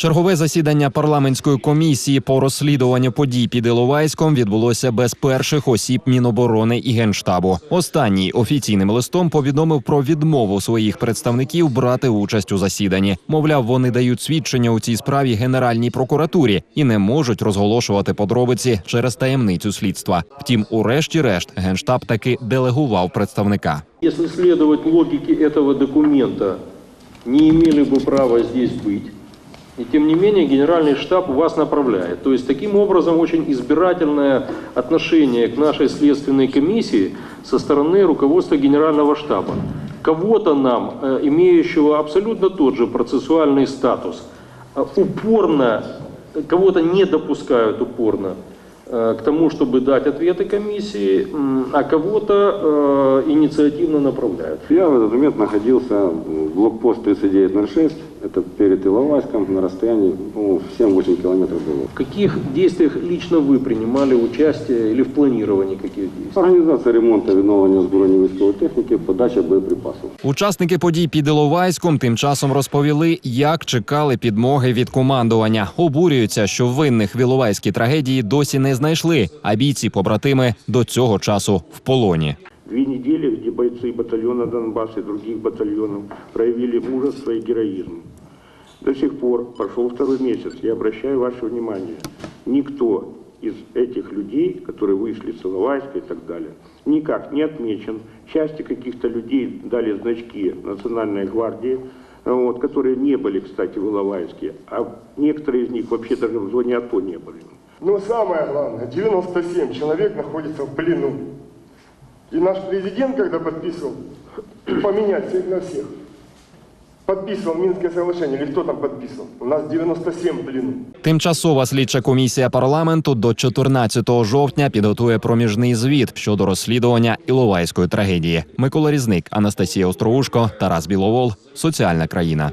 Чергове засідання парламентської комісії по розслідуванню подій під Іловайськом відбулося без перших осіб Міноборони і Генштабу. Останній офіційним листом повідомив про відмову своїх представників брати участь у засіданні. Мовляв, вони дають свідчення у цій справі Генеральній прокуратурі і не можуть розголошувати подробиці через таємницю слідства. Втім, урешті-решт генштаб таки делегував представника. Если следовать логике этого документа, не имели бы права здесь быть. И тем не менее Генеральный штаб вас направляет. То есть таким образом очень избирательное отношение к нашей следственной комиссии со стороны руководства Генерального штаба. Кого-то нам, э, имеющего абсолютно тот же процессуальный статус, э, упорно, кого-то не допускают упорно к тому, чтобы дать ответы комиссии, м, а кого-то э, инициативно направляют. Я в этот момент находился в блокпост 3906, это перед Иловайском, на расстоянии ну, 7-8 километров было. В каких действиях лично вы принимали участие или в планировании каких действий? Організація ремонту і відновлення озброєння військової техніки, подача боєприпасів. Учасники подій під Іловайськом тим часом розповіли, як чекали підмоги від командування. Обурюються, що винних в Іловайській трагедії досі не знайшли, а бійці побратими до цього часу в полоні. Две недели, где бойцы батальона Донбасс и других батальонов проявили мужество и героизм. До сих пор прошел второй месяц. Я обращаю ваше внимание. Никто из этих людей, которые вышли с Иловайска и так далее, никак не отмечен. Части каких-то людей дали значки Национальной гвардии, вот, которые не были, кстати, в Иловайске, а некоторые из них вообще даже в зоне АТО не были. Но самое главное, 97 человек находится в плену. И наш президент, когда подписывал поменять всех на всех, подписывал Минское соглашение, или кто там подписывал? У нас 97 в плену. Тимчасова слідча комісія парламенту до 14 жовтня підготує проміжний звіт щодо розслідування Іловайської трагедії. Микола Різник, Анастасія Остроушко, Тарас Біловол. Соціальна країна.